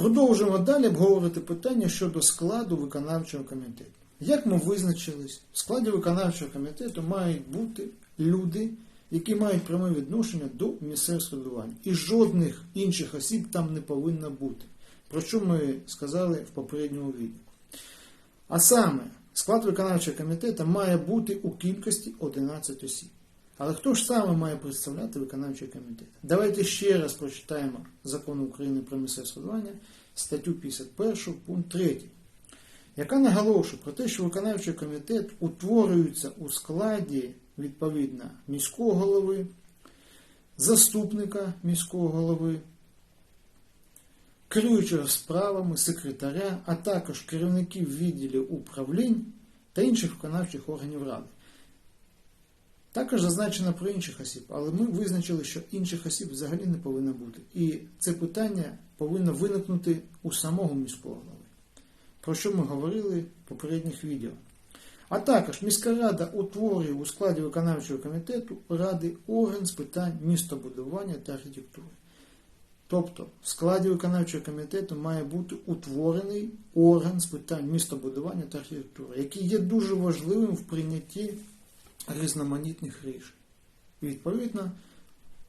Продовжуємо далі обговорити питання щодо складу виконавчого комітету. Як ми визначились, в складі виконавчого комітету мають бути люди, які мають пряме відношення до місцевого самоврядування. І жодних інших осіб там не повинно бути. Про що ми сказали в попередньому відео. А саме, склад виконавчого комітету має бути у кількості 11 осіб. Але хто ж саме має представляти виконавчий комітет? Давайте ще раз прочитаємо закон України про місцеве самоврядування, статтю 51, пункт 3, яка наголошує про те, що виконавчий комітет утворюється у складі відповідно міського голови, заступника міського голови, керуючого справами, секретаря, а також керівників відділів управлінь та інших виконавчих органів ради. Також зазначено про інших осіб, але ми визначили, що інших осіб взагалі не повинно бути. І це питання повинно виникнути у самого міського голови, про що ми говорили в попередніх відео. А також міська рада утворює у складі виконавчого комітету ради орган з питань містобудування та архітектури. Тобто в складі виконавчого комітету має бути утворений орган з питань містобудування та архітектури, який є дуже важливим в прийнятті різноманітних рішень. Відповідно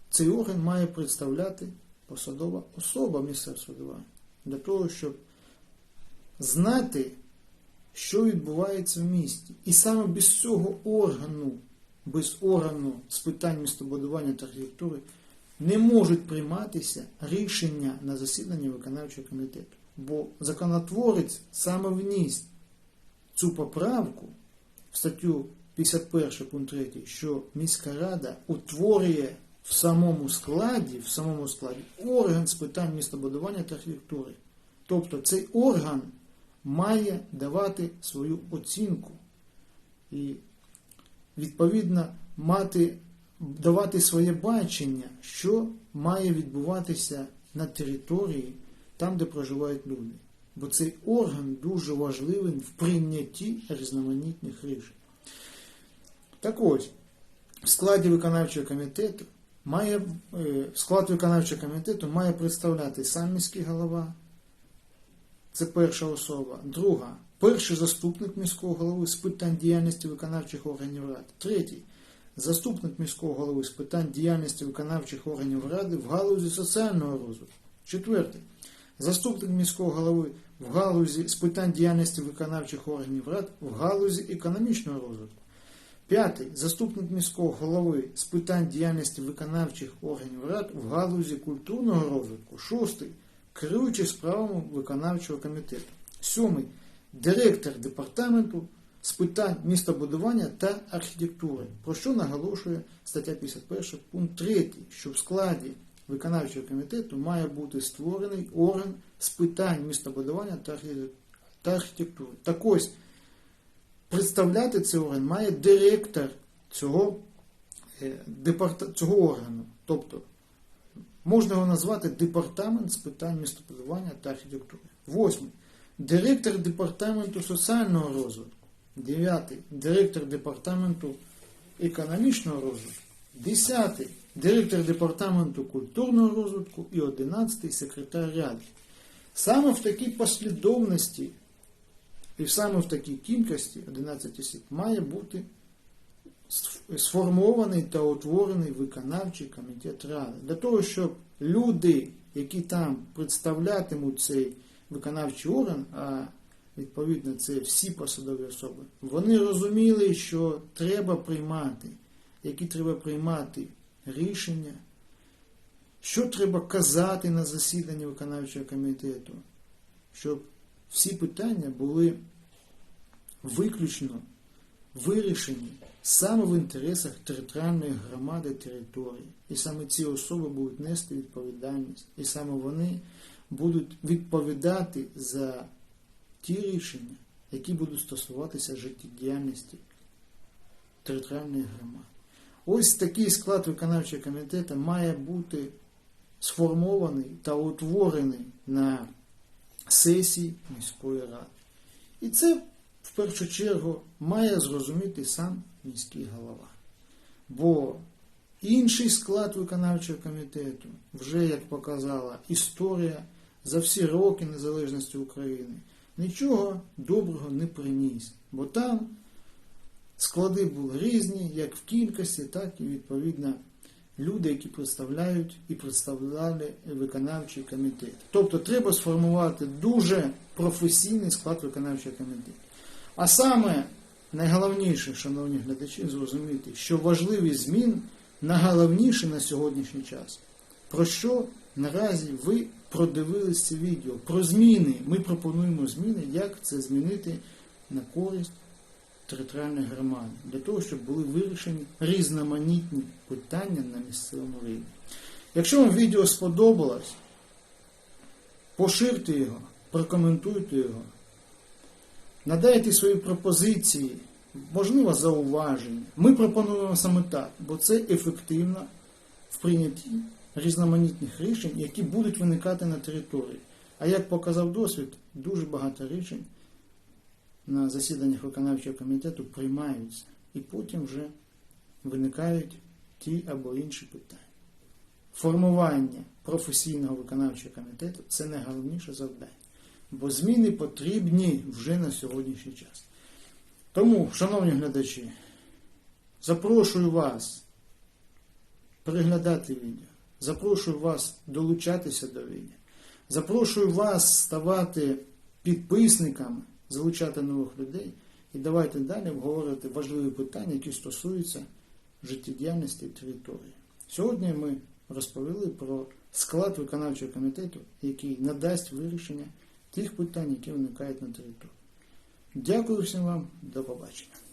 цей орган має представляти посадова особа місцевого самоврядування для того, щоб знати, що відбувається в місті. І саме без цього органу, без органу з питань містобудування та архітектури не можуть прийматися рішення на засіданні виконавчого комітету. Бо законотворець саме вніс цю поправку в статтю 51 пункт 3, що міська рада утворює в самому складі, в самому складі орган з питань містобудування та архітектури. Тобто цей орган має давати свою оцінку і, відповідно, мати, давати своє бачення, що має відбуватися на території, там, де проживають люди. Бо цей орган дуже важливий в прийнятті різноманітних рішень. Так ось, в складі виконавчого комітету має, е, склад виконавчого комітету має представляти сам міський голова, це перша особа. Друга перший заступник міського голови з питань діяльності виконавчих органів ради. Третій заступник міського голови з питань діяльності виконавчих органів ради в галузі соціального розвитку. Четвертий заступник міського голови в галузі з питань діяльності виконавчих органів рад в галузі економічного розвитку. П'ятий заступник міського голови з питань діяльності виконавчих органів рад в галузі культурного розвитку. Шостий керуючий справами виконавчого комітету. Сьомий директор департаменту з питань містобудування та архітектури, про що наголошує стаття 51 пункт 3, що в складі виконавчого комітету має бути створений орган з питань містобудування та архітектури. Так ось представляти цей орган має директор цього, е, цього органу. Тобто можна його назвати департамент з питань містобудування та архітектури. Восьмий. Директор департаменту соціального розвитку. Дев'ятий. Директор департаменту економічного розвитку. Десятий. Директор департаменту культурного розвитку і одинадцятий секретар ради. Саме в такій послідовності і саме в такій кількості 11 осіб має бути сформований та утворений виконавчий комітет ради. Для того, щоб люди, які там представлятимуть цей виконавчий орган, а відповідно це всі посадові особи, вони розуміли, що треба приймати, які треба приймати рішення, що треба казати на засіданні виконавчого комітету, щоб всі питання були виключно вирішені саме в інтересах територіальної громади території. І саме ці особи будуть нести відповідальність, і саме вони будуть відповідати за ті рішення, які будуть стосуватися життєдіяльності територіальної громади. Ось такий склад виконавчого комітету має бути сформований та утворений на сесії міської ради. І це в першу чергу має зрозуміти сам міський голова. Бо інший склад виконавчого комітету, вже як показала історія, за всі роки незалежності України нічого доброго не приніс. Бо там склади були різні, як в кількості, так і відповідно люди, які представляють і представляли виконавчий комітет. Тобто треба сформувати дуже професійний склад виконавчого комітету. А саме найголовніше, шановні глядачі, зрозуміти, що важливі змін найголовніше на сьогоднішній час. Про що наразі ви продивились це відео? Про зміни. Ми пропонуємо зміни, як це змінити на користь територіальної громади, для того, щоб були вирішені різноманітні питання на місцевому рівні. Якщо вам відео сподобалось, поширте його, прокоментуйте його, надайте свої пропозиції, можливо, зауваження. Ми пропонуємо саме так, бо це ефективно в прийнятті різноманітних рішень, які будуть виникати на території. А як показав досвід, дуже багато рішень на засіданнях виконавчого комітету приймаються, і потім вже виникають ті або інші питання. Формування професійного виконавчого комітету це найголовніше завдання, бо зміни потрібні вже на сьогоднішній час. Тому, шановні глядачі, запрошую вас переглядати відео, запрошую вас долучатися до відео, запрошую вас ставати підписниками, залучати нових людей і давайте далі обговорювати важливі питання, які стосуються життєдіяльності території. Сьогодні ми розповіли про склад виконавчого комітету, який надасть вирішення тих питань, які виникають на території. Дякую всім вам, до побачення.